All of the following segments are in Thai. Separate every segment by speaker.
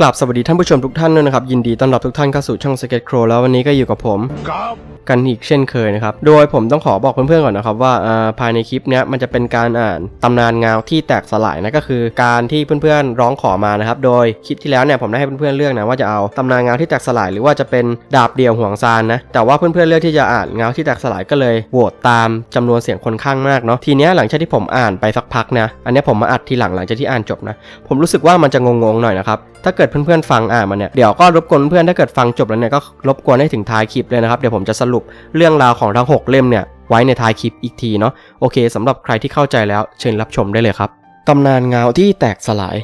Speaker 1: กลับสวัสดีท่านผู้ชมทุกท่านด้วยนะครับ ยินดีต้อนรับทุกท่านเข้าสู่ช่องสเก็ตโครแล้ววันนี้ก็อยู่กับผม
Speaker 2: ครับ
Speaker 1: กันอีกเช่นเคยนะครับ โดยผมต้องขอบอกเพื่อนๆก่อนนะครับว่าภายในคลิปนี้มันจะเป็นการอ่านตำนานเงาที่แตกสลายนะก็คือการที่เพื่อนๆร้องขอมานะครับ โดยคลิปที่แล้วเนี่ยผมได้ให้เพื่อนๆเลือกนะว่าจะเอาตำนานงาที่แตกสลายหรือว่าจะเป็นดาบเดี่ยวห่วงซานนะ แต่ว่าเพื่อนๆเลือกที่จะอ่านเงาที่แตกสลายก็เลยโหวตตามจำนวนเสียงคนข้างมากเนาะ ทีเนี้ยหลังจากที่ผมอ่านไปสักพักนะ อันนี้ผมมาอัดทีหลังหลังจากที่อ่านจบนะ ผมรู้สึกว่ามันจะงงๆหน่อยนะครับถ้าเกิดเพื่อนๆฟังอ่านมาเนี่ยเดี๋ยวก็รบกวนเพื่อนถ้าเกิดฟังจบแล้วเนี่ยก็รบกวนให้ถึงท้ายคลิปเลยนะครับเดี๋ยวผมจะสรุปเรื่องราวของทั้ง 6 เล่มเนี่ยไว้ในท้ายคลิปอีกทีเนาะโอเคสำหรับใครที่เข้าใจแล้วเชิญรับชมได้เลยครับตำนานเงาที่แตกสลาย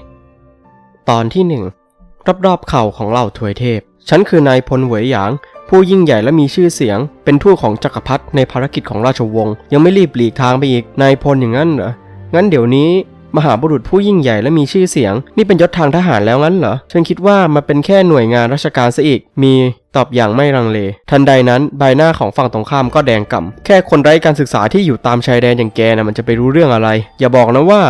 Speaker 1: ตอนที่ 1 รอบๆเข่าของเหล่าถวยเทพ ฉันคือนายพลเหวยหยาง ผู้ยิ่งใหญ่และมีชื่อเสียง เป็นทูตของจักรพรรดิในภารกิจของราชวงศ์ยังไม่รีบหลีกทางไปอีกนายพลอย่างนั้นเหรองั้นเดี๋ยวนี้มหาบุรุษผู้ยิ่งใหญ่และมีชื่อเสียง นี่เป็นยศทางทหารแล้วงั้นเหรอ ฉันคิดว่ามันเป็นแค่หน่วยงานราชการซะอีก มีตอบอย่างไม่ลังเล ทันใดนั้นใบหน้าของฝั่งตรงข้ามก็แดงก่ำแค่คนไร้การศึกษาที่อยู่ตามชายแดนอย่างแกนะมันจะไปรู้เรื่องอะไร อย่าบอกนะว่า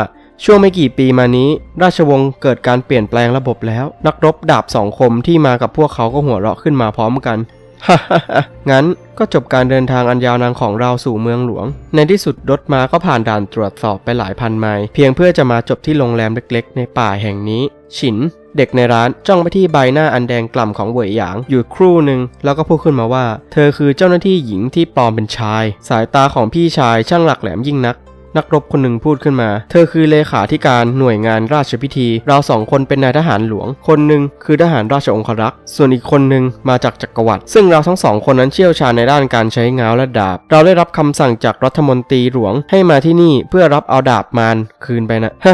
Speaker 1: ช่วงไม่กี่ปีมานี้ ราชวงศ์เกิดการเปลี่ยนแปลงระบบแล้ว นักรบดาบสองคมที่มากับพวกเขาก็หัวเราะขึ้นมาพร้อมกันฮ่าฮ่าฮ่างั้นก็จบการเดินทางอันยาวนานของเราสู่เมืองหลวง ในที่สุดรถม้าก็ผ่านด่านตรวจสอบไปหลายพันไมล์เพียงเพื่อจะมาจบที่โรงแรมเล็กๆ ในป่าแห่งนี้ ฉิน เด็กในร้านจ้องไปที่ใบหน้าอันแดงกล่ำของเหวยหยางอยู่ครู่หนึ่งแล้วก็พูดขึ้นมาว่า เธอคือเจ้าหน้าที่หญิงที่ปลอมเป็นชาย สายตาของพี่ชายช่างหลักแหลมยิ่งนัก นักรบคนหนึ่งพูดขึ้นมา เธอคือเลขาธิการหน่วยงานราชพิธี เราสองคนเป็นนายทหารหลวง คนหนึ่งคือทหารราชองครักษ์ ส่วนอีกคนหนึ่งมาจากจักรวรรดิ ซึ่งเราทั้งสองคนนั้นเชี่ยวชาญในด้านการใช้ง้าวและดาบ เราได้รับคำสั่งจากรัฐมนตรีหลวงให้มาที่นี่เพื่อรับเอาดาบมารคืนไปนะฮ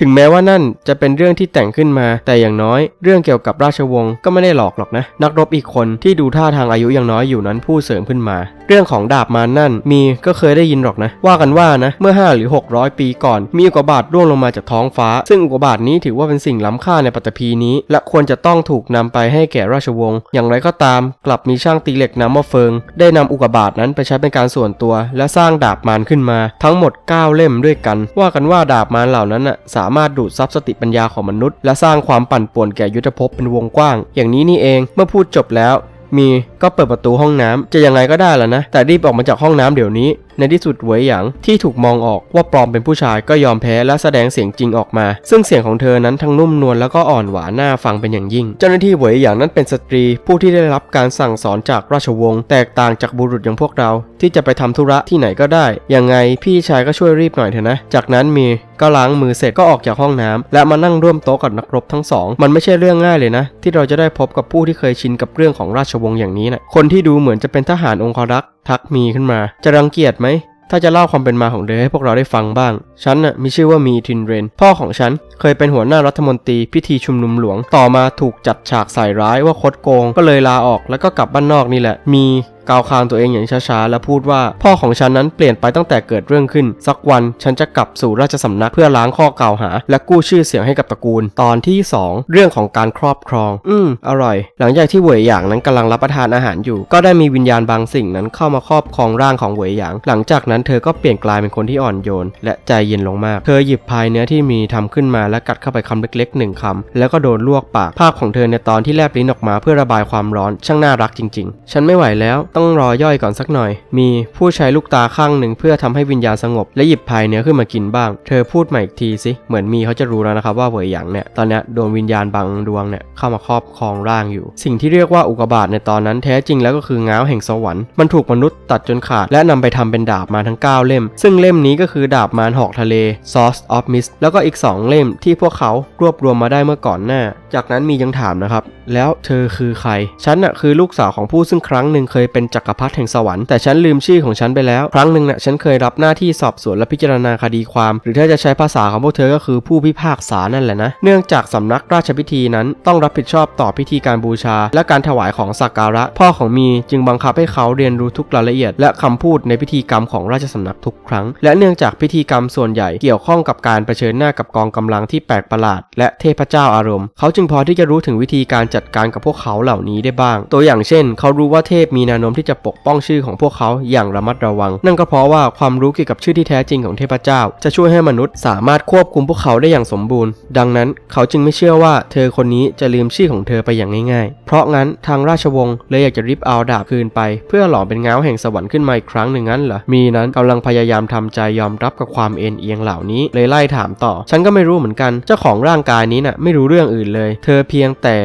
Speaker 1: ถึงแม้ว่านั่นจะเป็นเรื่องที่แต่งขึ้นมา แต่อย่างน้อย เรื่องเกี่ยวกับราชวงศ์ก็ไม่ได้หลอกหรอกนะ นักรบอีกคนที่ดูท่าทางอายุยังน้อยอยู่นั้นพูดเสริมขึ้นมา เรื่องของดาบมารนั่นมีก็เคยได้ยินหรอกนะ ว่ากันว่านะเมื่อ5 หรือ 600 ปีก่อน มีอุกกาบาตร่วงลงมาจากท้องฟ้า ซึ่งอุกกาบาตนี้ถือว่าเป็นสิ่งล้ำค่าในปัตตภีนี้ และควรจะต้องถูกนำไปให้แก่ราชวงศ์อย่างไรก็ตาม กลับมีช่างตีเหล็กน้ำมะเฟิง ได้นำอุกกาบาตนั้นไปใช้เป็นการส่วนตัว และสร้างดาบมารขึ้นมา ทั้งหมด 9 เล่มด้วยกัน ว่ากันว่าดาบมารเหล่านั้นน่ะสามารถดูดซับสติปัญญาของมนุษย์ และสร้างความปั่นป่วนแก่ยุทธภพเป็นวงกว้าง อย่างนี้นี่เองเมื่อพูดจบแล้วมีก็เปิดประตูห้องน้ำจะยังไงก็ได้แหละนะ แต่รีบออกมาจากห้องน้ำเดี๋ยวนี้ ในที่สุดเหวยหยางที่ถูกมองออกว่าปลอมเป็นผู้ชายก็ยอมแพ้และแสดงเสียงจริงออกมา ซึ่งเสียงของเธอนั้นทั้งนุ่มนวลแล้วก็อ่อนหวานน่าฟังเป็นอย่างยิ่ง เจ้าหน้าที่เหวยหยางนั้นเป็นสตรีผู้ที่ได้รับการสั่งสอนจากราชวงศ์แตกต่างจากบุรุษอย่างพวกเรา ที่จะไปทำธุระที่ไหนก็ได้ยังไงพี่ชายก็ช่วยรีบหน่อยเถอะนะ จากนั้นมีก็ล้างมือเสร็จก็ออกจากห้องน้ำและมานั่งร่วมโต๊ะกับนักรบทั้งสอง มันไม่ใช่เรื่องง่ายเลยนะ ที่เราจะได้พบกับผู้ที่เคยชินกับเรื่องของราชวงศ์อย่างนี้นะคนที่ดูเหมือนจะเป็นทหารองครักษ์ทักมีขึ้นมา จะรังเกียจไหม ถ้าจะเล่าความเป็นมาของเธอให้พวกเราได้ฟังบ้าง ฉันน่ะมีชื่อว่ามีทินเรน พ่อของฉันเคยเป็นหัวหน้ารัฐมนตรีพิธีชุมนุมหลวง ต่อมาถูกจัดฉากใส่ร้ายว่าคดโกง ก็เลยลาออกแล้วก็กลับบ้านนอกนี่แหละ มี กาวคางตัวเองอย่างช้าๆ และพูดว่า พ่อของฉันนั้นเปลี่ยนไปตั้งแต่เกิดเรื่องขึ้น สักวันฉันจะกลับสู่ราชสำนักเพื่อล้างข้อกล่าวหา และกู้ชื่อเสียงให้กับตระกูล ตอนที่ 2 เรื่องของการครอบครอง อืม อร่อย หลังจากที่เหวยหยางนั้นกำลังรับประทานอาหารอยู่ ก็ได้มีวิญญาณบางสิ่งนั้นเข้ามาครอบครองร่างของเหวยหยาง หลังจากนั้นเธอก็เปลี่ยนกลายเป็นคนที่อ่อนโยน และใจเย็นลงมาก เธอหยิบพายเนื้อที่มีทำขึ้นมาและกัดเข้าไปคำเล็กๆหนึ่งคำแล้วก็โดนลวกปากภาพของเธอในตอนที่แลบลิ้นออกมาเพื่อระบายความร้อนช่างน่ารักจริง ๆ ฉันไม่ไหวแล้วต้องรอย่อยก่อนสักหน่อย มีผู้ใช้ลูกตาข้างหนึ่งเพื่อทำให้วิญญาณสงบ และหยิบพายเนื้อขึ้นมากินบ้าง เธอพูดใหม่อีกทีสิเหมือนมีเขาจะรู้แล้วนะครับว่าเหวยหยางเนี่ยตอนนี้โดนวิญญาณบางดวงเนี่ยเข้ามาครอบครองร่างอยู่ สิ่งที่เรียกว่าอุกบาตในตอนนั้นแท้จริงแล้วก็คือง้าวแห่งสวรรค์มันถูกมนุษย์ตัดจนขาด และนำไปทำเป็นดาบมาทั้ง 9 เล่ม ซึ่งเล่มนี้ก็คือดาบมารหอกทะเล Source of Mist แล้วก็อีก 2 เล่มที่พวกเขารวบรวมมาได้เมื่อก่อนหน้า จากนั้นมียังถามนะครับ แล้วเธอคือใคร ฉันน่ะคือลูกสาวของผู้ซึ่งครั้งหนึ่งเคยเป็นเป็นจักรพรรดิแห่งสวรรค์แต่ฉันลืมชื่อของฉันไปแล้ว ครั้งหนึ่งน่ะฉันเคยรับหน้าที่สอบสวนและพิจารณาคดีความ หรือถ้าจะใช้ภาษาของพวกเธอก็คือผู้พิพากษานั่นแหละนะ เนื่องจากสำนักราชพิธีนั้นต้องรับผิดชอบต่อพิธีการบูชา และการถวายของสักการะ พ่อของมีจึงบังคับให้เขาเรียนรู้ทุกรายละเอียด และคำพูดในพิธีกรรมของราชสำนักทุกครั้ง และเนื่องจากพิธีกรรมส่วนใหญ่เกี่ยวข้องกับการเผชิญหน้ากับกองกำลังที่แปลกประหลาด และเทพเจ้าอารมณ์ เขาจึงพอที่จะรู้ถึงวิธีการจัดการกับพวกเขาเหล่านี้ได้บ้าง ตัวอย่างเช่น เขารู้ว่าเทพมีนวโน้มที่จะปกป้องชื่อของพวกเขาอย่างระมัดระวัง นั่นก็เพราะว่าความรู้เกี่ยวกับชื่อที่แท้จริงของเทพเจ้า จะช่วยให้มนุษย์สามารถควบคุมพวกเขาได้อย่างสมบูรณ์ ดังนั้นเขาจึงไม่เชื่อว่าเธอคนนี้จะลืมชื่อของเธอไปอย่างง่ายๆ เพราะงั้นทางราชวงศ์เลยอยากจะริบเอาดาบคืนไป เพื่อหล่อเป็นเงาแห่งสวรรค์ขึ้นมาอีกครั้งหนึ่งงั้นเหรอ มีนั้นกำลังพยายามทำใจยอมรับกับความเอ็นเอียงเหล่านี้ เลยไล่ถามต่อ ฉันก็ไม่รู้เหมือนกัน เจ้าของร่างกายนี้น่ะไม่รู้เรื่องอื่นเลย เธอเพียงแต่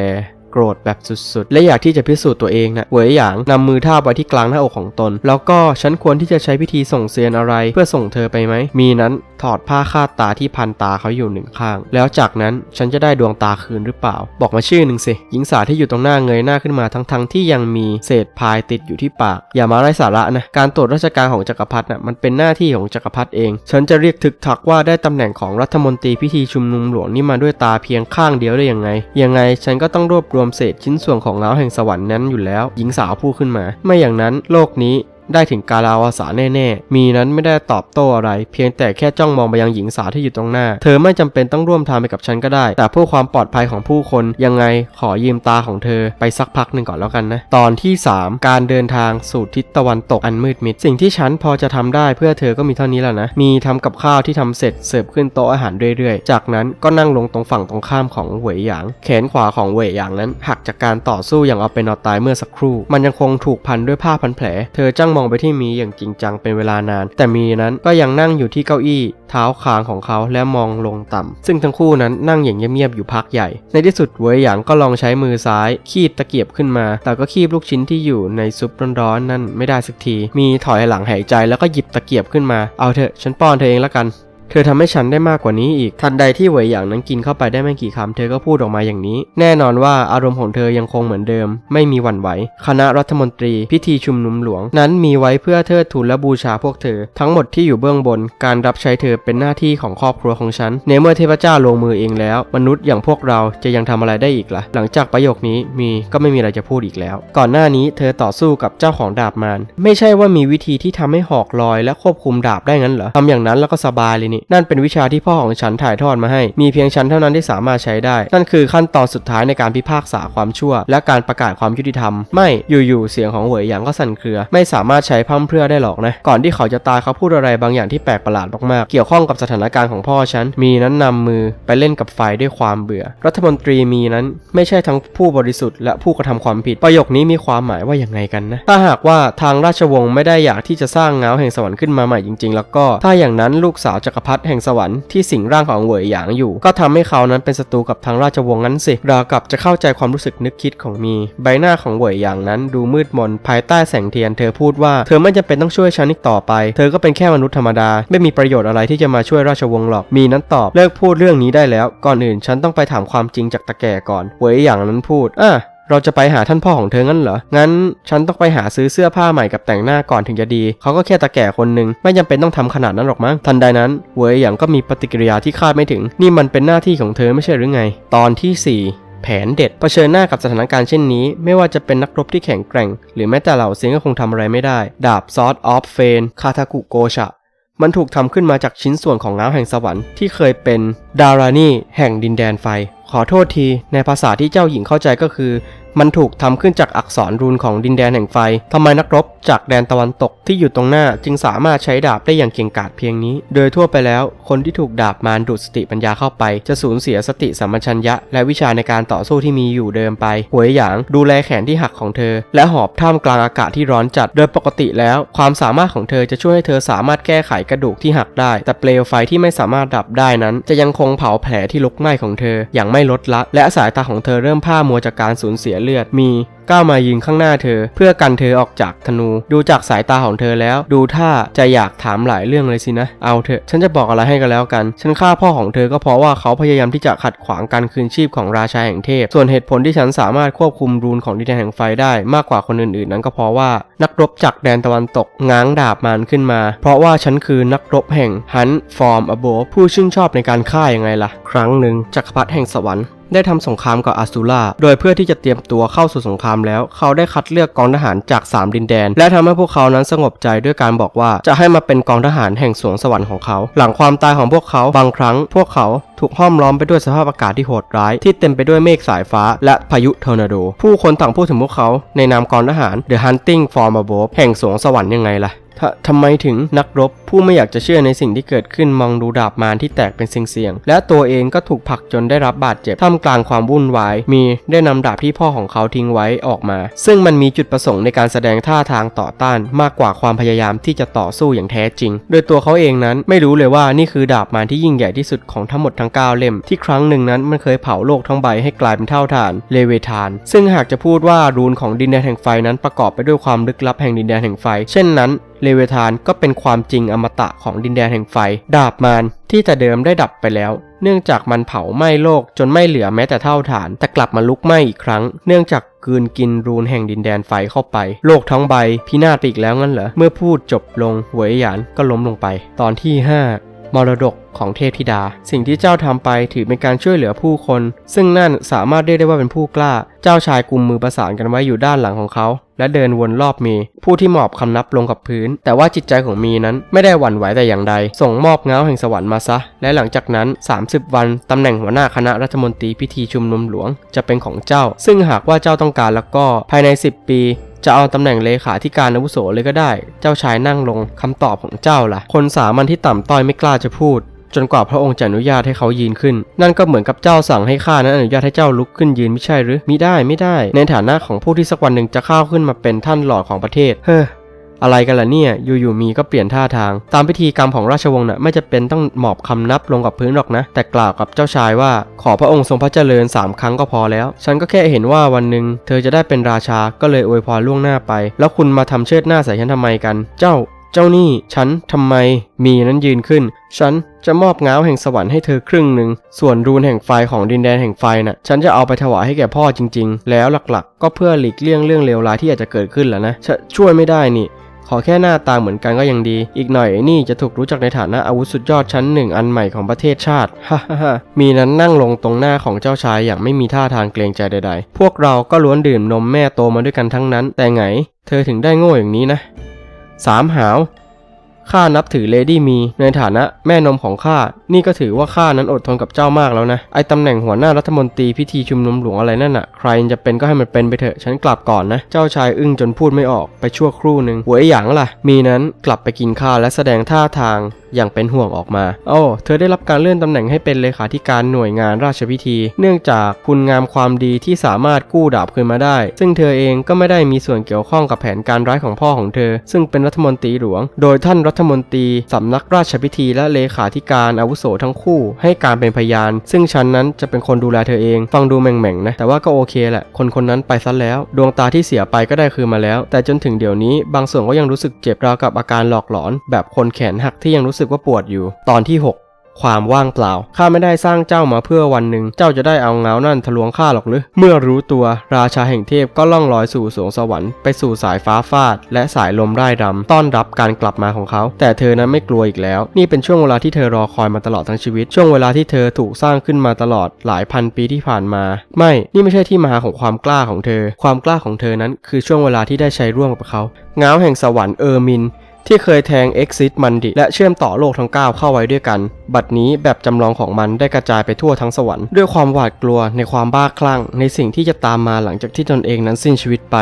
Speaker 1: กรธแบบสุดๆ และอยากที่จะพิสูจน์ตัวเองนะเหวยหยางนำมือทาบไว้ที่กลางหน้าอกของตน แล้วก็ฉันควรที่จะใช้พิธีส่งเซียนอะไร เพื่อส่งเธอไปไหม มีนั้นถอดผ้าคาดตาที่พันตาเขาอยู่หนึ่งข้าง แล้วจากนั้นฉันจะได้ดวงตาคืนหรือเปล่า บอกมาชื่อหนึ่งสิ หญิงสาวที่อยู่ตรงหน้าเงยหน้าขึ้นมาทั้งๆที่ยังมีเศษพายติดอยู่ที่ปาก อย่ามาไร้สาระนะ การตรวจราชการของจักรพรรดิน่ะมันเป็นหน้าที่ของจักรพรรดิเอง ฉันจะเรียกทึกทักว่าได้ตำแหน่งของรัฐมนตรีพิธีชุมนุมหลวงนี่มาด้วยตาเพียงข้างเดียวได้ยังไง ยังไงฉันก็ต้องรวบรวมเศษชิ้นส่วนของเล้าแห่งสวรรค์นั้นอยู่แล้ว หญิงสาวพูดขึ้นมา ไม่อย่างนั้นโลกนี้ ได้ถึงกาลาวาสาแน่ๆ มีนั้นไม่ได้ตอบโต้อะไร เพียงแต่แค่จ้องมองไปยังหญิงสาวที่อยู่ตรงหน้า เธอไม่จำเป็นต้องร่วมทางไปกับฉันก็ได้ แต่เพื่อความปลอดภัยของผู้คนยังไงขอยืมตาของเธอไปสักพักหนึ่งก่อนแล้วกันนะ ตอนที่ 3 การเดินทางสู่ทิศตะวันตกอันมืดมิด สิ่งที่ฉันพอจะทำได้เพื่อเธอก็มีเท่านี้แหละนะ มีทำกับข้าวที่ทำเสร็จเสิร์ฟขึ้นโต๊ะอาหารเรื่อยๆ จากนั้นก็นั่งลงตรงฝั่งตรงข้ามของเหวยหยาง แขนขวาของเหวยหยางนั้นหักจากการต่อสู้อย่างเอาเป็นเอาตายเมื่อสักครู่ มันยังคงถูกพันด้วยผ้าพันแผล เธอจ้องมองไปที่มีอย่างจริงจังเป็นเวลานาน แต่มีนั้นก็ยังนั่งอยู่ที่เก้าอี้ เท้าคางของเขาและมองลงต่ำซึ่งทั้งคู่นั้นนั่งอย่างเงียบๆอยู่พักใหญ่ ในที่สุดเวยหยางก็ลองใช้มือซ้าย คีบตะเกียบขึ้นมา แต่ก็คีบลูกชิ้นที่อยู่ในซุปร้อนๆนั่นไม่ได้สักที มีถอยหลังหายใจแล้วก็หยิบตะเกียบขึ้นมา เอาเถอะฉันป้อนเธอเองละกัน เธอทำให้ฉันได้มากกว่านี้อีก ทันใดที่เหวยหยางนั้นกินเข้าไปได้ไม่กี่คำเธอก็พูดออกมาอย่างนี้ แน่นอนว่าอารมณ์ของเธอยังคงเหมือนเดิม ไม่มีหวั่นไหว คณะรัฐมนตรี พิธีชุมนุมหลวง นั้นมีไว้เพื่อเทิดทูนและบูชาพวกเธอ ทั้งหมดที่อยู่เบื้องบน การรับใช้เธอเป็นหน้าที่ของครอบครัวของฉัน ในเมื่อเทพเจ้าลงมือเองแล้ว มนุษย์อย่างพวกเราจะยังทำอะไรได้อีกล่ะ หลังจากประโยคนี้มีก็ไม่มีอะไรจะพูดอีกแล้ว ก่อนหน้านี้เธอต่อสู้กับเจ้าของดาบมารไม่ใช่ว่ามีวิธีที่ทำให้หอกลอยและควบคุมดาบได้งั้นเหรอทำอย่างนั้นแล้วก็สบายเลยนี่นั่นเป็นวิชาที่พ่อของฉันถ่ายทอดมาให้ มีเพียงฉันเท่านั้นที่สามารถใช้ได้ นั่นคือขั้นตอนสุดท้ายในการพิพากษาความชั่ว และการประกาศความยุติธรรม ไม่อยู่ๆเสียงของเหวยหยางก็สั่นเครือ ไม่สามารถใช้พร่ำเพื่อได้หรอกนะ ก่อนที่เขาจะตายเขาพูดอะไรบางอย่างที่แปลกประหลาดมากๆ เกี่ยวข้องกับสถานการณ์ของพ่อฉัน มีนั้นนำมือไปเล่นกับไฟด้วยความเบื่อ รัฐมนตรีมีนั้นไม่ใช่ทั้งผู้บริสุทธิ์และผู้กระทำความผิด ประโยคนี้มีความหมายว่าอย่างไงกันนะ ถ้าหากว่าทางราชวงศ์ไม่ได้อยากที่จะสร้างเงาแห่งสวรรค์ขึ้นมาใหม่จริงๆ แล้วก็ ถ้าอย่างนั้นลูกสาวจักรพรรดิพัดแห่งสวรรค์ที่สิงร่างของเหวยหยางอยู่ ก็ทำให้เขานั้นเป็นศัตรูกับทางราชวงศ์นั้นสิราวกับจะเข้าใจความรู้สึกนึกคิดของมี ใบหน้าของเหวยหยางนั้นดูมืดมนภายใต้แสงเทียน เธอพูดว่าเธอไม่จำเป็นต้องช่วยฉันอีกต่อไป เธอก็เป็นแค่มนุษย์ธรรมดา ไม่มีประโยชน์อะไรที่จะมาช่วยราชวงศ์หรอกมีนั้นตอบเลิกพูดเรื่องนี้ได้แล้ว ก่อนอื่นฉันต้องไปถามความจริงจากตะแก่ก่อนเหวยหยางนั้นพูดอะ เราจะไปหาท่านพ่อของเธองั้นเหรอ งั้นฉันต้องไปหาซื้อเสื้อผ้าใหม่กับแต่งหน้าก่อนถึงจะดี เขาก็แค่ตาแก่คนหนึ่งไม่จำเป็นต้องทำขนาดนั้นหรอกมั้ง ทันใดนั้น เวยหยางก็มีปฏิกิริยาที่คาดไม่ถึง นี่มันเป็นหน้าที่ของเธอไม่ใช่หรือไง ตอนที่ 4แผนเด็ดเผชิญหน้ากับสถานการณ์เช่นนี้ ไม่ว่าจะเป็นนักรบที่แข็งแกร่ง หรือแม้แต่เหล่าเซียงก็คงทำอะไรไม่ได้ ดาบซอสออฟเฟน คาทากุโกชะ มันถูกทำขึ้นมาจากชิ้นส่วนของง้าวแห่งสวรรค์ที่เคยเป็นดารานีแห่งดินแดนไฟ ขอโทษทีในภาษาที่เจ้าหญิงเข้าใจก็คือ มันถูกทำขึ้นจากอักษรรูนของดินแดนแห่งไฟทำไมนักรบจากแดนตะวันตกที่อยู่ตรงหน้าจึงสามารถใช้ดาบได้อย่างเก่งกาจเพียงนี้ โดยทั่วไปแล้ว คนที่ถูกดาบมารดูดสติปัญญาเข้าไป จะสูญเสียสติสัมปชัญญะ และวิชาในการต่อสู้ที่มีอยู่เดิมไปหวยหยางดูแลแขนที่หักของเธอ และหอบท่ามกลางอากาศที่ร้อนจัด โดยปกติแล้ว ความสามารถของเธอจะช่วยให้เธอสามารถแก้ไขกระดูกที่หักได้ แต่เปลวไฟที่ไม่สามารถดับได้นั้น จะยังคงเผาแผลที่ลุกไหม้ของเธอ อย่างไม่ลดละ และสายตาของเธอเริ่มผ้ามัวจากการสูญเสียเลือดมี ก้าวมายืนข้างหน้าเธอ เพื่อกันเธอออกจากธนู ดูจากสายตาของเธอแล้ว ดูท่าจะอยากถามหลายเรื่องเลยสินะ เอาเถอะ ฉันจะบอกอะไรให้กันแล้วกัน ฉันฆ่าพ่อของเธอก็เพราะว่าเขาพยายามที่จะขัดขวางการคืนชีพของราชาแห่งเทพ ส่วนเหตุผลที่ฉันสามารถควบคุมรูนของดินแดนแห่งไฟได้มากกว่าคนอื่นๆ นั้นก็เพราะว่านักรบจากแดนตะวันตกง้างดาบมันขึ้นมา เพราะว่าฉันคือนักรบแห่งฮันฟอร์มอโบผู้ชื่นชอบในการฆ่ายังไงล่ะ ครั้งหนึ่งจักรพรรดิแห่งสวรรค์ได้ทำสงครามกับอาซูราโดยเพื่อที่จะเตรียมตัวเข้าสู่สงครามแล้ว เขาได้คัดเลือกกองทหารจาก 3 ดินแดน และทำให้พวกเขานั้นสงบใจด้วยการบอกว่าจะให้มาเป็นกองทหารแห่งสวงสวรรค์ของเขา หลังความตายของพวกเขาบางครั้ง พวกเขาถูกห้อมล้อมไปด้วยสภาพอากาศที่โหดร้าย ที่เต็มไปด้วยเมฆสายฟ้า และพายุทอร์นาโด ผู้คนต่างพูดถึงพวกเขาในนามกองทหาร The Hunting Form Above แห่งสวงสวรรค์ยังไงล่ะ ททำไมถึงนักรบผู้ไม่อยากจะเชื่อในสิ่งที่เกิดขึ้นมองดูดาบมารที่แตกเป็นเสียงๆและตัวเองก็ถูกผลักจนได้รับบาดเจ็บท่ามกลางความวุ่นวาย มีได้นำดาบที่พ่อของเขาทิ้งไว้ออกมา ซึ่งมันมีจุดประสงค์ในการแสดงท่าทางต่อต้านมากกว่าความพยายามที่จะต่อสู้อย่างแท้จริง โดยตัวเขาเองนั้นไม่รู้เลยว่านี่คือดาบมารที่ยิ่งใหญ่ที่สุดของทั้งหมดทั้ง9เล่มที่ครั้งหนึ่งนั้นมันเคยเผาโลกทั้งใบให้กลายเป็นเท่าฐานเลเวทาน ซึ่งหากจะพูดว่ารูนของดินแดนแห่งไฟนั้นประกอบไปด้วยความลึกลับแห่งดินแดนแห่งไฟ เช่นนั้น เลเวทานก็เป็นความจริงอมตะของดินแดนแห่งไฟ ดาบมารที่แต่เดิมได้ดับไปแล้ว เนื่องจากมันเผาไหม้โลกจนไม่เหลือแม้แต่เท่าฐาน แต่กลับมาลุกไหม้อีกครั้ง เนื่องจากกืนกินรูนแห่งดินแดนไฟเข้าไป โลกทั้งใบพินาศไปอีกแล้วงั้นเหรอ เมื่อพูดจบลงหวยหยานก็ล้มลงไป ตอนที่ 5มรดกของเทพธิดา สิ่งที่เจ้าทำไปถือเป็นการช่วยเหลือผู้คน ซึ่งนั่นสามารถเรียกได้ว่าเป็นผู้กล้า เจ้าชายกุมมือประสานกันไว้อยู่ด้านหลังของเขา และเดินวนรอบมี ผู้ที่หมอบคำนับลงกับพื้น แต่ว่าจิตใจของมีนั้นไม่ได้หวั่นไหวแต่อย่างใด ส่งมอบเงาแห่งสวรรค์มาซะ และหลังจากนั้น 30 วันตำแหน่งหัวหน้าคณะรัฐมนตรีพิธีชุมนุมหลวง จะเป็นของเจ้า ซึ่งหากว่าเจ้าต้องการแล้วก็ภายใน 10 ปีจะเอาตำแหน่งเลขาธิการอาวุโสเลยก็ได้ เจ้าชายนั่งลงคำตอบของเจ้าล่ะ คนสามัญที่ต่ำต้อยไม่กล้าจะพูด จนกว่าพระองค์จะอนุญาตให้เขายืนขึ้น นั่นก็เหมือนกับเจ้าสั่งให้ข้านั้นอนุญาตให้เจ้าลุกขึ้นยืนไม่ใช่หรือมิได้ไม่ได้ ในฐานะของผู้ที่สักวันหนึ่งจะข้าวขึ้นมาเป็นท่านหลอดของประเทศ เฮ้ออะไรกันล่ะเนี่ย อยู่ๆมีก็เปลี่ยนท่าทาง ตามพิธีกรรมของราชวงศ์น่ะไม่จะเป็นต้องหมอบคำนับลงกับพื้นหรอกนะ แต่กล่าวกับเจ้าชายว่า ขอพระองค์ทรงพระเจริญสามครั้งก็พอแล้ว ฉันก็แค่เห็นว่าวันหนึ่งเธอจะได้เป็นราชาก็เลยอวยพรล่วงหน้าไป แล้วคุณมาทำเชิดหน้าใส่ฉันทำไมกัน เจ้า เจ้านี่ฉันทำไม มีนั้นยืนขึ้น ฉันจะมอบง้าวแห่งสวรรค์ให้เธอครึ่งหนึ่ง ส่วนรูนแห่งไฟของดินแดนแห่งไฟน่ะ ฉันจะเอาไปถวายให้แก่พ่อจริง ๆ แล้วหลักๆ ก็เพื่อหลีกเลี่ยงเรื่องเลวร้ายที่อาจจะเกิดขึ้นแหละนะช่วยไม่ได้นี่ขอแค่หน้าตาเหมือนกันก็ยังดี อีกหน่อยไอ้นี่จะถูกรู้จักในฐานะอาวุธสุดยอดชั้นหนึ่งอันใหม่ของประเทศชาติฮ่าฮ่าฮ่ามีนั้นนั่งลงตรงหน้าของเจ้าชายอย่างไม่มีท่าทางเกรงใจใด ๆ พวกเราก็ล้วนดื่มนมแม่โตมาด้วยกันทั้งนั้น แต่ไง เธอถึงได้โง่อย่างนี้นะ สามหาว ข้านับถือเลดี้มีในฐานะแม่นมของข้า นี่ก็ถือว่าข้านั้นอดทนกับเจ้ามากแล้วนะ ไอตำแหน่งหัวหน้ารัฐมนตรีพิธีชุมนุมหลวงอะไรนั่นน่ะ ใครจะเป็นก็ให้มันเป็นไปเถอะ ฉันกลับก่อนนะ เจ้าชายอึ้งจนพูดไม่ออก ไปชั่วครู่หนึ่งหัวไอหยางล่ะ มีนั้นกลับไปกินข้าวและแสดงท่าทางอย่างเป็นห่วงออกมา โอ้ เธอได้รับการเลื่อนตำแหน่งให้เป็นเลขาธิการหน่วยงานราชพิธี เนื่องจากคุณงามความดีที่สามารถกู้ดาบคืนมาได้ ซึ่งเธอเองก็ไม่ได้มีส่วนเกี่ยวข้องกับแผนการร้ายของพ่อของเธอ ซึ่งเป็นรัฐมนตรีหลวง โดยท่านรัฐมนตรีสำนักราชพิธีและเลขาธิการอาวุโสทั้งคู่ ให้การเป็นพยาน ซึ่งฉันนั้นจะเป็นคนดูแลเธอเอง ฟังดูแหม่งๆนะ แต่ว่าก็โอเคแหละ คนคนนั้นไปซะแล้ว ดวงตาที่เสียไปก็ได้คืนมาแล้ว แต่จนถึงเดี๋ยวนี้ บางส่วนก็ยังรู้สึกเจ็บราวกับอาการหลอกหลอน แบบคนแขนหักที่ยังรู้้สึกว่าปวดอยู่ ตอนที่ 6ความว่างเปล่า ข้าไม่ได้สร้างเจ้ามาเพื่อวันหนึ่ง เจ้าจะได้เอาเงานั่นทะลวงข้าหรอกหรือ เมื่อรู้ตัว ราชาแห่งเทพก็ล่องลอยสู่สวงสวรรค์ไปสู่สายฟ้าฟาด และสายลมร่ายรำต้อนรับการกลับมาของเขา แต่เธอนั้นไม่กลัวอีกแล้ว นี่เป็นช่วงเวลาที่เธอรอคอยมาตลอดทั้งชีวิต ช่วงเวลาที่เธอถูกสร้างขึ้นมาตลอดหลายพันปีที่ผ่านมา ไม่ นี่ไม่ใช่ที่มาของความกล้าของเธอ ความกล้าของเธอนั้น คือช่วงเวลาที่ได้ใช้ร่วมกับเขา เงาแห่งสวรรค์เออร์มิน ที่เคยแทง Exit มันดิ และเชื่อมต่อโลกทั้ง 9 เข้าไว้ด้วยกัน บัดนี้แบบจำลองของมันได้กระจายไปทั่วทั้งสวรรค์ด้วยความหวาดกลัวในความบ้าคลั่ง ในสิ่งที่จะตามมาหลังจากที่ตนเองนั้นสิ้นชีวิตไป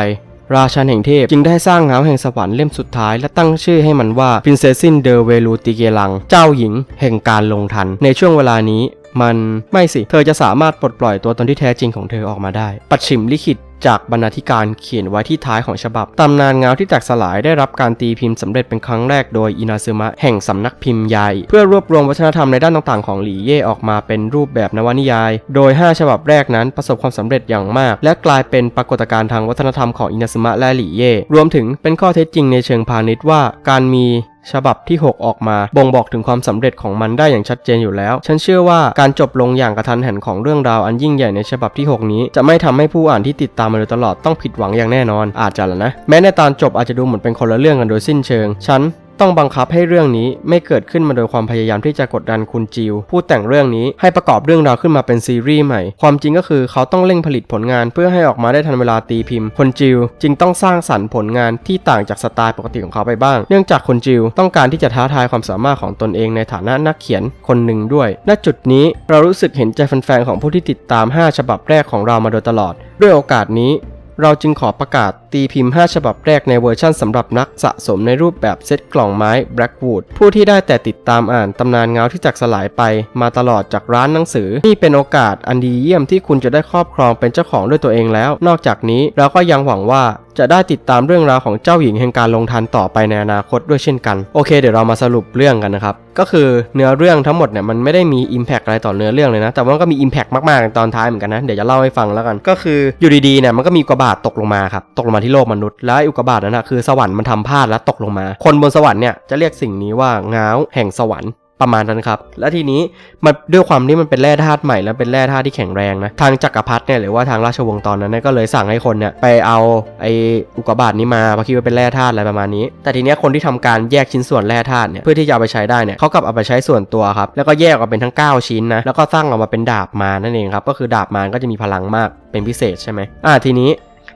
Speaker 1: ราชันแห่งเทพจึงได้สร้างเงาแห่งสวรรค์เล่มสุดท้ายและตั้งชื่อให้มันว่า Princessin de v e l u t i g e l a n g เจ้าหญิงแห่งการลงทัน ในช่วงเวลานี้มันไม่สิ เธอจะสามารถปลดปล่อยตัวตนที่แท้จริงของเธอออกมาได้ ปัดฉิมลิขิต จากบรรณาธิการเขียนไว้ที่ท้ายของฉบับ ตำนานเงาที่แตกสลายได้รับการตีพิมพ์สำเร็จเป็นครั้งแรกโดยอินาซึมะแห่งสำนักพิมพ์ใหญ่ เพื่อรวบรวมวัฒนธรรมในด้านต่างๆของหลี่เย่ออกมาเป็นรูปแบบนวนิยาย โดย 5 ฉบับแรกนั้นประสบความสำเร็จอย่างมาก และกลายเป็นปรากฏการณ์ทางวัฒนธรรมของอินาซึมะและหลี่เย่รวมถึงเป็นข้อเท็จจริงในเชิงพาณิชย์ว่า การมี ฉบับที่ 6 ออกมา บ่งบอกถึงความสำเร็จของมันได้อย่างชัดเจนอยู่แล้ว ฉันเชื่อว่าการจบลงอย่างกระทันหันของเรื่องราวอันยิ่งใหญ่ในฉบับที่ 6 นี้ จะไม่ทำให้ผู้อ่านที่ติดตามมาโดยตลอดต้องผิดหวังอย่างแน่นอน อาจจะละนะ แม้ในตอนจบอาจจะดูเหมือนเป็นคนละเรื่องกันโดยสิ้นเชิง ฉัน ต้องบังคับให้เรื่องนี้ไม่เกิดขึ้นมาโดยความพยายามที่จะกดดันคุณจิวผู้แต่งเรื่องนี้ให้ประกอบเรื่องราวขึ้นมาเป็นซีรีส์ใหม่ ความจริงก็คือเขาต้องเร่งผลิตผลงานเพื่อให้ออกมาได้ทันเวลาตีพิมพ์ คนจิวจึงต้องสร้างสรรค์ผลงานที่ต่างจากสไตล์ปกติของเขาไปบ้าง เนื่องจากคนจิวต้องการที่จะท้าทายความสามารถของตนเองในฐานะนักเขียนคนหนึ่งด้วย ณ จุดนี้เรารู้สึกเห็นใจแฟนๆของผู้ที่ติดตาม 5 ฉบับแรกของเรามาโดยตลอด ด้วยโอกาสนี้ เราจึงขอประกาศ ตีพิมพ์ 5 ฉบับแรกในเวอร์ชั่นสำหรับนักสะสมในรูปแบบเซตกล่องไม้ Blackwood ผู้ที่ได้แต่ติดตามอ่านตำนานเงาที่จักสลายไป มาตลอดจากร้านหนังสือ นี่เป็นโอกาสอันดีเยี่ยมที่คุณจะได้ครอบครองเป็นเจ้าของด้วยตัวเองแล้ว นอกจากนี้เราก็ยังหวังว่าจะได้ติดตามเรื่องราวของเจ้าหญิงแห่งการลงทันต่อไปในอนาคตด้วยเช่นกัน โอเค เดี๋ยวเรามาสรุปเรื่องกันนะครับ ก็คือเนื้อเรื่องทั้งหมดเนี่ยมันไม่ได้มี Impact อะไรต่อเนื้อเรื่องเลยนะ แต่ว่าก็มี Impact มากๆในตอนท้ายเหมือนกันนะ เดี๋ยวจะเล่าให้ฟังแล้วกัน ก็คืออยู่ดีๆเนี่ยมันก็มีกกาบาตตกลงมาครับ ตกลงมาที่โลกมนุษย์ แล้วไอ้อุกกาบาตนั้นนะคือสวรรค์มันทำพลาดแล้วตกลงมา คนบนสวรรค์เนี่ยจะเรียกสิ่งนี้ว่าง้าวแห่งสวรรค์ประมาณนั้นครับ และทีนี้มันด้วยความที่มันเป็นแร่ธาตุใหม่และเป็นแร่ธาตุที่แข็งแรงนะ ทางจักรพรรดิเนี่ยหรือว่าทางราชวงศ์ตอนนั้นก็เลยสั่งให้คนเนี่ยไปเอาไอ้อุกกาบาตนี้มาเพราะคิดว่าเป็นแร่ธาตุอะไรประมาณนี้ แต่ทีนี้คนที่ทำการแยกชิ้นส่วนแร่ธาตุเนี่ยเพื่อที่จะเอาไปใช้ได้เนี่ยเขากลับเอาไปใช้ส่วนตัวครับ แล้วก็แยกออกเป็นทั้ง 9 ชิ้นนะ แล้วก็สร้างออกมาเป็นดาบมานั่นเองครับ ก็คือดาบมาก็จะมีพลังมากเป็นพิเศษใช่ไหมอ่าทีนี้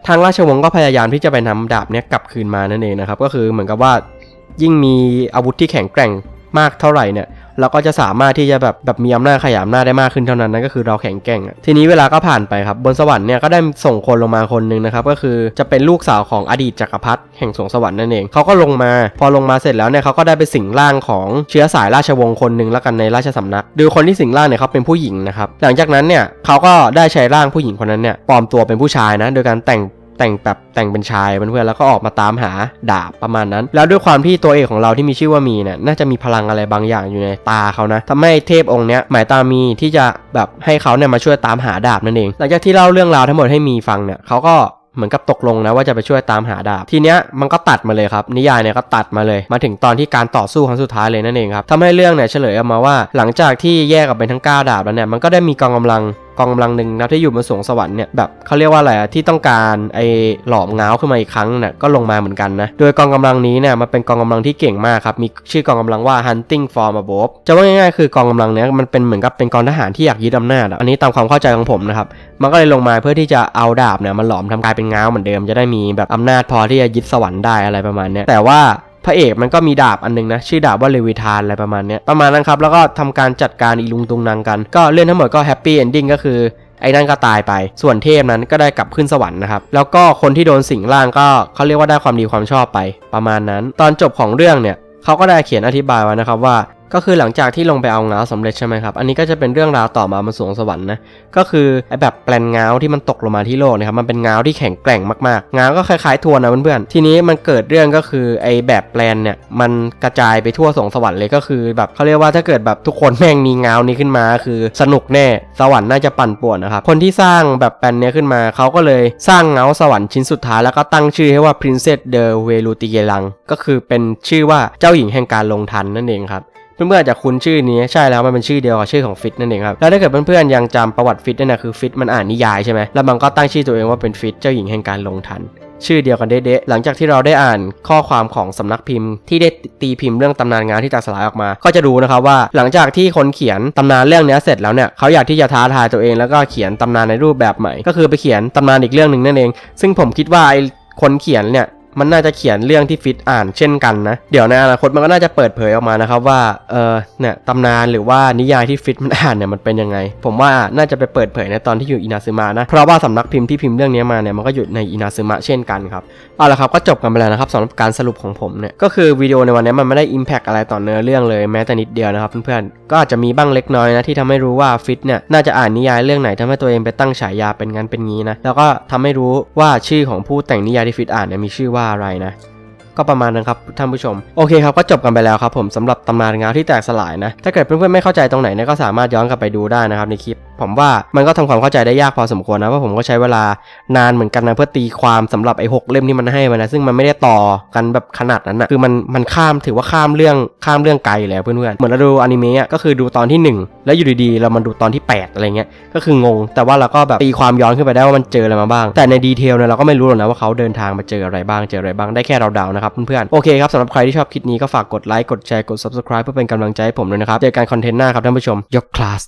Speaker 1: ทางราชวงศ์ก็พยายามที่จะไปนำดาบเนี้ยกลับคืนมานั่นเองนะครับ ก็คือเหมือนกับว่ายิ่งมีอาวุธที่แข็งแกร่งมากเท่าไหร่เนี่ยเราก็จะสามารถที่จะแบบแบบมีอำนาจขยายอำนาจได้มากขึ้นเท่านั้นนั่นก็คือเราแข็งแกร่งทีนี้เวลาก็ผ่านไปครับบนสวรรค์เนี่ยก็ได้ส่งคนลงมาคนหนึ่งนะครับก็คือจะเป็นลูกสาวของอดีตจักรพรรดิแห่งสวงสวรรค์นั่นเองเขาก็ลงมาพอลงมาเสร็จแล้วเนี่ยเขาก็ได้ไปสิงร่างของเชื้อสายราชวงศ์คนหนึ่งแล้วกันในราชสำนักโดยคนที่สิงร่างเนี่ยเขาเป็นผู้หญิงนะครับหลังจากนั้นเนี่ยเขาก็ได้ใช้ร่างผู้หญิงคนนั้นเนี่ยปลอมตัวเป็นผู้ชายนะโดยการแต่ง แต่งแบบแต่งเป็นชายเพื่อนๆแล้วก็ออกมาตามหาดาบประมาณนั้น แล้วด้วยความที่ตัวเอกของเราที่มีชื่อว่ามีเนี่ยน่าจะมีพลังอะไรบางอย่างอยู่ในตาเขานะทำให้เทพองค์เนี้ยหมายตามีที่จะแบบให้เขาเนี่ยมาช่วยตามหาดาบนั่นเองหลังจากที่เล่าเรื่องราวทั้งหมดให้มีฟังเนี่ยเขาก็เหมือนกับตกลงนะว่าจะไปช่วยตามหาดาบ ทีเนี้ยมันก็ตัดมาเลยครับ นิยายเนี่ยก็ตัดมาเลย มาถึงตอนที่การต่อสู้ครั้งสุดท้ายเลยนั่นเองครับทำให้เรื่องเนี่ยเฉลยออกมาว่า หลังจากที่แยกออกเป็นทั้ง 9 ดาบแล้วเนี่ยมันก็ได้มีกองกำลัง กองกำลังหนึ่งนะที่อยู่บนสวงสวรรค์เนี่ยแบบเขาเรียกว่าอะไรที่ต้องการไอ้หลอมเงาขึ้นมาอีกครั้งเนี่ยก็ลงมาเหมือนกันนะโดยกองกำลังนี้เนี่ยมันเป็นกองกำลังที่เก่งมากครับมีชื่อกองกำลังว่า hunting from above จะว่าง่ายๆคือกองกำลังเนี้ยมันเป็นเหมือนกับเป็นกองทหารที่อยากยึดอำนาจอันนี้ตามความเข้าใจของผมนะครับมันก็เลยลงมาเพื่อที่จะเอาดาบเนี่ยมันหลอมทำกลายเป็นเงาเหมือนเดิมจะได้มีแบบอำนาจพอที่จะยึดสวรรค์ได้อะไรประมาณเนี้ยแต่ว่า ระเอกมันก็มีดาบอันนึงนะชื่อดาบว่าเลวิทานอะไรประมาณเนี้ยประมาณนั้นครับแล้วก็ทำการจัดการอีลุงตุงนางกัน ก็เรื่องทั้งหมดก็แฮปปี้เอนดิ้งก็คือไอ้นั่นก็ตายไป ส่วนเทพนั้นก็ได้กลับขึ้นสวรรค์นะครับ แล้วก็คนที่โดนสิงร่างก็เขาเรียกว่าได้ความดีความชอบไป ประมาณนั้น ตอนจบของเรื่องเนี่ยเขาก็ได้เขียนอธิบายไว้นะครับว่า ก็คือหลังจากที่ลงไปเอาเงาวสำเร็จใช่ไหมครับ อันนี้ก็จะเป็นเรื่องราวต่อมาบนสวงสวรรค์นะ ก็คือไอแบบแปลนง้าที่มันตกลงมาที่โลกนะครับ มันเป็นเงาที่แข็งแกร่งมากๆง้าก็คล้ายๆทวนนะเพื่อนๆ ทีนี้มันเกิดเรื่องก็คือไอแบบแปลนเนี่ยมันกระจายไปทั่วสวงสวรรค์เลยก็คือ แบบเขาเรียกว่าถ้าเกิดแบบทุกคนแม่งมีเงานี้ขึ้นมา คือสนุกแน่ สวรรค์น่าจะปั่นป่วนนะครับ คนที่สร้างแบบแปลนเนี้ยขึ้นมาเขาก็เลยสร้างเงาสวรรค์ชิ้นสุดท้ายแล้วก็ตั้งชื่อให้ว่า Princess de v e l u t i e l a n g ก็คือเป็นชื่อว่าเจ้าหญิงแห่งการลงทันนั่นเองครับ เพื่อนๆอาจจะคุ้นชื่อนี้ใช่แล้วมันเป็นชื่อเดียวกับชื่อของฟิตนั่นเองครับแล้วถ้าเกิดเพื่อนๆยังจำประวัติฟิตเนี่ยนะคือฟิตมันอ่านนิยายใช่ไหมแล้วมันก็ตั้งชื่อตัวเองว่าเป็นฟิตเจ้าหญิงแห่งการลงทันชื่อเดียวกันเด๊ะๆหลังจากที่เราได้อ่านข้อความของสำนักพิมพ์ ที่ได้ตีพิมพ์เรื่องตำนานงานที่จากสลายออกมา ก็จะรู้นะครับว่าหลังจากที่คนเขียนตำนานเรื่องนี้เสร็จแล้วเนี่ยเขาอยากที่จะท้าทายตัวเองแล้วก็เขียนตำนานในรูปแบบใหม่ ก็คือไปเขียนตำนานอีกเรื่องหนึ่งนั่นเอง ซึ่งผมคิดว่าไอ้คนเขียนเนี่ย มันน่าจะเขียนเรื่องที่ฟิตอ่านเช่นกันนะ เดี๋ยวในอนาคตมันก็น่าจะเปิดเผยออกมานะครับว่า เออเนี่ยตำนานหรือว่านิยายที่ฟิตมันอ่านเนี่ยมันเป็นยังไง ผมว่าน่าจะไปเปิดเผยในตอนที่อยู่อินาซึมะนะ เพราะว่าสำนักพิมพ์ที่พิมพ์เรื่องนี้มาเนี่ยมันก็อยู่ในอินาซึมะเช่นกันครับ เอาละครับก็จบกันไปแล้วนะครับสำหรับการสรุปของผมเนี่ย ก็คือวิดีโอในวันนี้มันไม่ได้ Impact อะไรต่อเนื้อเรื่องเลยแม้แต่นิดเดียวนะครับเพื่อนๆ ก็อาจจะมีบ้างเล็กน้อยนะที่ทำให้รู้ว่าฟิตเนี่ยน่าจะอ่านนิยายเรื่องไหนทำให้ตัวเองไปตั้งฉายาเป็นงั้นเป็นงี้นะ แล้วก็ทำให้รู้ว่าชื่อของผู้แต่งนิยายที่ฟิตอ่านเนี่ยมีชื่อว่าอะไรนะก็ประมาณนั้นครับท่านผู้ชม โอเคครับก็จบกันไปแล้วครับผมสำหรับตำนานเงาที่แตกสลายนะ ถ้าเกิดเพื่อนๆไม่เข้าใจตรงไหนเนี่ยก็สามารถย้อนกลับไปดูได้นะครับในคลิป ผมว่ามันก็ทำความเข้าใจได้ยากพอสมควรนะเพราะผมก็ใช้เวลานานเหมือนกันนะเพื่อตีความสำหรับไอ้หกเล่มที่มันให้มานะซึ่งมันไม่ได้ต่อกันแบบขนาดนั้นนะคือมันมันข้ามถือว่าข้ามเรื่องข้ามเรื่องไกลแล้วเพื่อนๆเหมือนเราดูอนิเมะก็คือดูตอนที่หนึ่งแล้วอยู่ดีๆเรามาดูตอนที่แปดอะไรเงี้ยก็คืองง แต่ว่าเราก็แบบตีความย้อนขึ้นไปได้ว่ามันเจออะไรมาบ้าง แต่ในดีเทลเนี่ยเราก็ไม่รู้หรอกนะว่าเขาเดินทางมาเจออะไรบ้างเจออะไรบ้างได้แค่เราเดานะครับเพื่อนๆโอเคครับสำหรับใครที่ชอบคลิปนี้ก็ฝากกดไลค์กดแชร์กด subscribe เพื่อเป็นกำลังใจให้ผมด้วยนะครับเจอกันคอนเทนต์หน้าครับท่านผู้ชมยกคลาส